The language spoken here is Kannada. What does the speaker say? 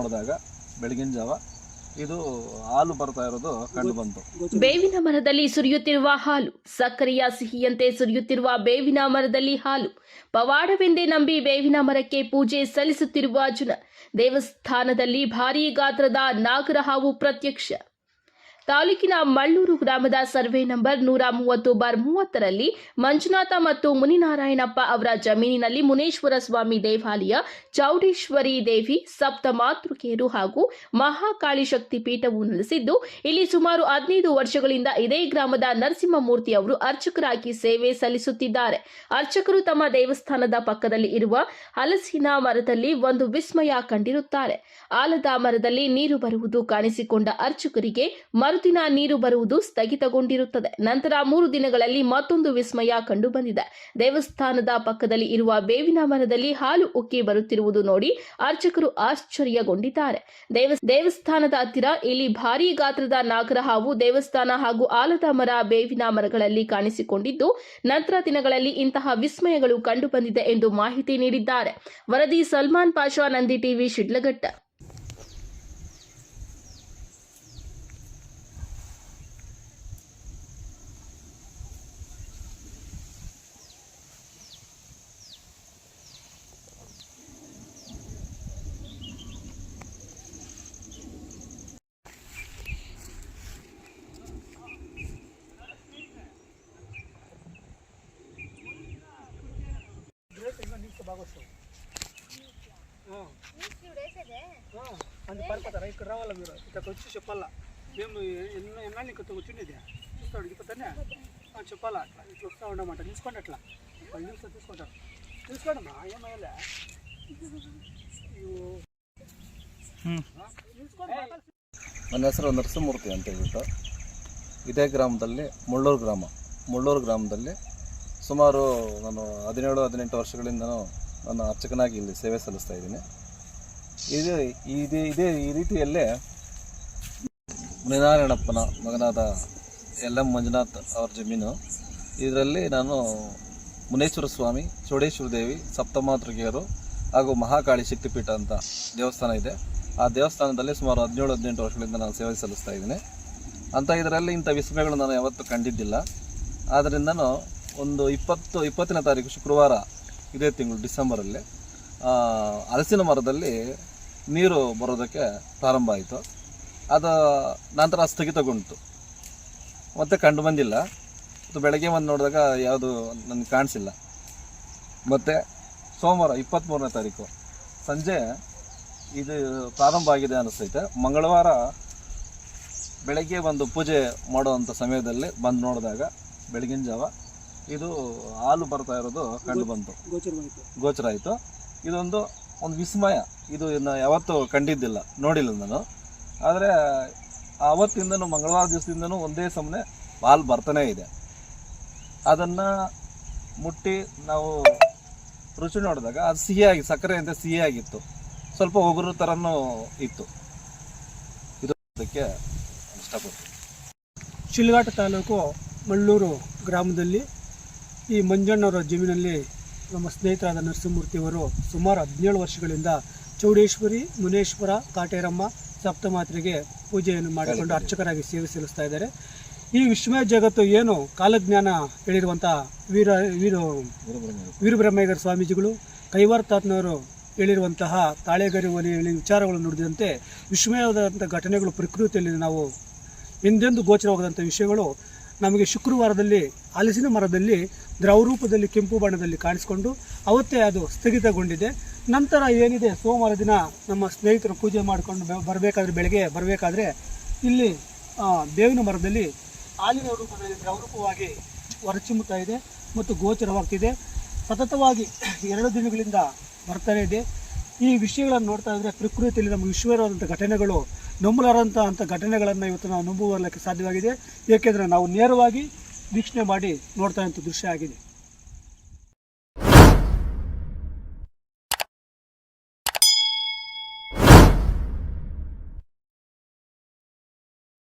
ನೋಡಿದಾಗ ಬೆಳಗಿನ ಜಾವ ಇದು ಹಾಲು ಬರ್ತಾ ಇರೋದು ಕಂಡು ಬಂತು. ಬೇವಿನ ಮರದಲ್ಲಿ ಸುರಿಯುತ್ತಿರುವ ಹಾಲು, ಸಕ್ಕರೆಯ ಸಿಹಿಯಂತೆ ಸುರಿಯುತ್ತಿರುವ ಬೇವಿನ ಮರದಲ್ಲಿ ಹಾಲು. ಪವಾಡವೆಂದೇ ನಂಬಿ ಬೇವಿನ ಮರಕ್ಕೆ ಪೂಜೆ ಸಲ್ಲಿಸುತ್ತಿರುವ ಜನ ದೇವಸ್ಥಾನದಲ್ಲಿ ಭಾರೀ ಗಾತ್ರದ ನಾಗರ ಹಾವು ಪ್ರತ್ಯಕ್ಷ. ತಾಲೂಕಿನ ಮಳ್ಳೂರು ಗ್ರಾಮದ ಸರ್ವೆ ನಂಬರ್ ನೂರ ಮೂವತ್ತು ಬಾರ್ ಮೂವತ್ತರಲ್ಲಿ ಮಂಜುನಾಥ ಮತ್ತು ಮುನಿನಾರಾಯಣಪ್ಪ ಅವರ ಜಮೀನಿನಲ್ಲಿ ಮುನೇಶ್ವರ ಸ್ವಾಮಿ ದೇವಾಲಯ, ಚೌಡೇಶ್ವರಿ ದೇವಿ, ಸಪ್ತ ಮಾತೃಕೆಯರು ಹಾಗೂ ಮಹಾಕಾಳಿ ಶಕ್ತಿ ಪೀಠವು ನೆಲೆಸಿದ್ದು, ಇಲ್ಲಿ ಸುಮಾರು ಹದಿನೈದು ವರ್ಷಗಳಿಂದ ಇದೇ ಗ್ರಾಮದ ನರಸಿಂಹಮೂರ್ತಿ ಅವರು ಅರ್ಚಕರಾಗಿ ಸೇವೆ ಸಲ್ಲಿಸುತ್ತಿದ್ದಾರೆ. ಅರ್ಚಕರು ತಮ್ಮ ದೇವಸ್ಥಾನದ ಪಕ್ಕದಲ್ಲಿ ಇರುವ ಹಲಸಿನ ಮರದಲ್ಲಿ ಒಂದು ವಿಸ್ಮಯ ಕಂಡಿರುತ್ತಾರೆ. ಆಲದ ಮರದಲ್ಲಿ ನೀರು ಬರುವುದು ಕಾಣಿಸಿಕೊಂಡ ಅರ್ಚಕರಿಗೆ ಮರುದಿನ ನೀರು ಬರುವುದು ಸ್ಥಗಿತಗೊಂಡಿರುತ್ತದೆ. ನಂತರ ಮೂರು ದಿನಗಳಲ್ಲಿ ಮತ್ತೊಂದು ವಿಸ್ಮಯ ಕಂಡುಬಂದಿದೆ. ದೇವಸ್ಥಾನದ ಪಕ್ಕದಲ್ಲಿ ಇರುವ ಬೇವಿನ ಮರದಲ್ಲಿ ಹಾಲು ಉಕ್ಕಿ ಬರುತ್ತಿರುವುದು ನೋಡಿ ಅರ್ಚಕರು ಆಶ್ಚರ್ಯಗೊಂಡಿದ್ದಾರೆ. ದೇವ, ದೇವಸ್ಥಾನದ ಹತ್ತಿರ ಇಲ್ಲಿ ಭಾರೀ ಗಾತ್ರದ ನಾಗರ ಹಾವು ದೇವಸ್ಥಾನ ಹಾಗೂ ಆಲದ ಮರ, ಬೇವಿನ ಮರಗಳಲ್ಲಿ ಕಾಣಿಸಿಕೊಂಡಿದ್ದು, ನಂತರ ದಿನಗಳಲ್ಲಿ ಇಂತಹ ವಿಸ್ಮಯಗಳು ಕಂಡುಬಂದಿದೆ ಎಂದು ಮಾಹಿತಿ ನೀಡಿದ್ದಾರೆ. ವರದಿ ಸಲ್ಮಾನ್ ಪಾಷಾ, ನಂದಿ ಟಿವಿ, ಶಿಡ್ಲಘಟ್ಟ. అది పడిపోతారా ఇక్కడ రావాలా మీరు ఇక్కడ వచ్చి చెప్పాలా మేము ఎన్నో ఎన్నాళ్ళు ఇక్కడ కూర్చునేది చూస్తాడు ఇప్పుతానే చెప్పాలా అట్లా ఇట్లా వస్తూ ఉండమంట తీసుకోండి అట్లా పది నిమిషాలు తీసుకుంటారు తీసుకోండమ్మా ఏమయ్యలే ನನ್ನ ಹೆಸರು ನರಸಿಂಹಮೂರ್ತಿ ಅಂತ ಹೇಳ್ಬಿಟ್ಟು ಇದೇ ಗ್ರಾಮದಲ್ಲಿ ಮುಳ್ಳೂರು ಗ್ರಾಮ ಮುಳ್ಳೂರು ಗ್ರಾಮದಲ್ಲಿ ಸುಮಾರು ನಾನು ಹದಿನೇಳು ಹದಿನೆಂಟು ವರ್ಷಗಳಿಂದ ನಾನು ಅರ್ಚಕನಾಗಿ ಇಲ್ಲಿ ಸೇವೆ ಸಲ್ಲಿಸ್ತಾ ಇದ್ದೀನಿ. ಇದೇ ಇದೇ ಇದೇ ಈ ರೀತಿಯಲ್ಲೇ ಮುನಿನಾರಾಯಣಪ್ಪನ ಮಗನಾದ ಎಲ್ ಎಂ ಮಂಜುನಾಥ್ ಅವ್ರ ಜಮೀನು. ಇದರಲ್ಲಿ ನಾನು ಮುನೇಶ್ವರ ಸ್ವಾಮಿ, ಚೌಡೇಶ್ವರ ದೇವಿ ಸಪ್ತಮಾತೃಕೆಯರು ಹಾಗೂ ಮಹಾಕಾಳಿ ಶಕ್ತಿಪೀಠ ಅಂತ ದೇವಸ್ಥಾನ ಇದೆ. ಆ ದೇವಸ್ಥಾನದಲ್ಲಿ ಸುಮಾರು ಹದಿನೇಳು, ಹದಿನೆಂಟು ವರ್ಷಗಳಿಂದ ನಾನು ಸೇವೆ ಸಲ್ಲಿಸ್ತಾ ಇದ್ದೀನಿ. ಅಂತ ಇದರಲ್ಲಿ ಇಂಥ ವಿಸ್ಮಯಗಳು ನಾನು ಯಾವತ್ತೂ ಕಂಡಿದ್ದಿಲ್ಲ. ಆದ್ದರಿಂದನೂ ಒಂದು ಇಪ್ಪತ್ತು, ಇಪ್ಪತ್ತನೇ ತಾರೀಕು ಶುಕ್ರವಾರ ಇದೇ ತಿಂಗಳು ಡಿಸೆಂಬರಲ್ಲಿ ಹಲಸಿನ ಮರದಲ್ಲಿ ನೀರು ಬರೋದಕ್ಕೆ ಪ್ರಾರಂಭ ಆಯಿತು. ಅದು ನಂತರ ಸ್ಥಗಿತಗೊಂಡಿತು. ಮತ್ತೆ ಕಂಡು ಬಂದಿಲ್ಲ. ಮತ್ತು ಬೆಳಗ್ಗೆ ಬಂದು ನೋಡಿದಾಗ ಯಾವುದು ನನಗೆ ಕಾಣಿಸಿಲ್ಲ. ಮತ್ತು ಸೋಮವಾರ ಇಪ್ಪತ್ತ್ಮೂರನೇ ತಾರೀಕು ಸಂಜೆ ಇದು ಪ್ರಾರಂಭ ಆಗಿದೆ ಅನಿಸ್ತೈತೆ ಮಂಗಳವಾರ ಬೆಳಗ್ಗೆ ಒಂದು ಪೂಜೆ ಮಾಡುವಂಥ ಸಮಯದಲ್ಲಿ ಬಂದು ನೋಡಿದಾಗ ಬೆಳಗಿನ ಜಾವ ಇದು ಹಾಲು ಬರ್ತಾ ಇರೋದು ಕಂಡು ಬಂತು. ಗೋಚರ ಆಯಿತು. ಇದೊಂದು ಒಂದು ವಿಸ್ಮಯ. ಇದು ಇನ್ನು ಯಾವತ್ತೂ ಕಂಡಿದ್ದಿಲ್ಲ ನೋಡಿಲ್ಲ ನಾನು. ಆದರೆ ಆವತ್ತಿಂದನೂ ಮಂಗಳವಾರ ದಿವಸದಿಂದನೂ ಒಂದೇ ಸಮನೆ ಹಾಲು ಬರ್ತಾನೇ ಇದೆ. ಅದನ್ನು ಮುಟ್ಟಿ ನಾವು ರುಚಿ ನೋಡಿದಾಗ ಅದು ಸಿಹಿಯಾಗಿ ಸಕ್ಕರೆ ಅಂತ ಸಿಹಿಯಾಗಿತ್ತು. ಸ್ವಲ್ಪ ಒಗರು ಥರನೂ ಇತ್ತು. ಇದಕ್ಕೆ ಅದಕ್ಕೆ ಇಷ್ಟಪಡ್ತೀನಿ. ಶಿಲ್ಘಾಟ ತಾಲೂಕು ಮಳ್ಳೂರು ಗ್ರಾಮದಲ್ಲಿ ಈ ಮಂಜಣ್ಣವರ ಜಮೀನಲ್ಲಿ ನಮ್ಮ ಸ್ನೇಹಿತರಾದ ನರಸಿಂಹಮೂರ್ತಿಯವರು ಸುಮಾರು ಹದಿನೇಳು ವರ್ಷಗಳಿಂದ ಚೌಡೇಶ್ವರಿ, ಮುನೇಶ್ವರ, ಕಾಟೇರಮ್ಮ, ಸಪ್ತಮಾತ್ರೆಗೆ ಪೂಜೆಯನ್ನು ಮಾಡಿಕೊಂಡು ಅರ್ಚಕರಾಗಿ ಸೇವೆ ಸಲ್ಲಿಸ್ತಾ ಇದ್ದಾರೆ. ಈ ವಿಶ್ವಮಯ ಜಗತ್ತು ಏನು ಕಾಲಜ್ಞಾನ ಹೇಳಿರುವಂಥ ವೀರ ವೀರ ವೀರಬ್ರಹ್ಮೇಗರ ಸ್ವಾಮೀಜಿಗಳು, ಕೈವಾರ್ತಾತ್ನವರು ಹೇಳಿರುವಂತಹ ತಾಳೆಗರಿ ಒಲಿ ಹೇಳಿ ವಿಚಾರಗಳು ನುಡಿದಂತೆ ವಿಸ್ಮಯವಾದಂಥ ಘಟನೆಗಳು ಪ್ರಕೃತಿಯಲ್ಲಿ ನಾವು ಎಂದೆಂದು ಗೋಚರವಾದಂಥ ವಿಷಯಗಳು ನಮಗೆ ಶುಕ್ರವಾರದಲ್ಲಿ ಹಲಸಿನ ಮರದಲ್ಲಿ ದ್ರವರೂಪದಲ್ಲಿ ಕೆಂಪು ಬಣ್ಣದಲ್ಲಿ ಕಾಣಿಸಿಕೊಂಡು ಅವತ್ತೇ ಅದು ಸ್ಥಗಿತಗೊಂಡಿದೆ. ನಂತರ ಏನಿದೆ? ಸೋಮವಾರ ದಿನ ನಮ್ಮ ಸ್ನೇಹಿತರು ಪೂಜೆ ಮಾಡಿಕೊಂಡು ಬರಬೇಕಾದ್ರೆ ಬೆಳಗ್ಗೆ ಬರಬೇಕಾದ್ರೆ ಇಲ್ಲಿ ಬೇವಿನ ಮರದಲ್ಲಿ ಹಾಲಿನ ರೂಪದಲ್ಲಿ ದ್ರವರೂಪವಾಗಿ ಹೊರಚಿಮ್ಮುತ್ತಾ ಇದೆ ಮತ್ತು ಗೋಚರವಾಗ್ತಿದೆ. ಸತತವಾಗಿ ಎರಡು ದಿನಗಳಿಂದ ಬರ್ತಾನೆ ಇದೆ. ಈ ವಿಷಯಗಳನ್ನು ನೋಡ್ತಾ ಇದ್ದರೆ ಪ್ರಕೃತಿಯಲ್ಲಿ ನಮಗೆ ವಿಶ್ವವಾದಂಥ ಘಟನೆಗಳು ನಂಬಲಾರಂಥ ಅಂಥ ಘಟನೆಗಳನ್ನು ಇವತ್ತು ನಾವು ನಂಬುವರ್ಲಿಕ್ಕೆ ಸಾಧ್ಯವಾಗಿದೆ. ಏಕೆಂದರೆ ನಾವು ನೇರವಾಗಿ ವೀಕ್ಷಣೆ ಮಾಡಿ ನೋಡ್ತಾ ಇರುವಂಥ ದೃಶ್ಯ ಆಗಿದೆ.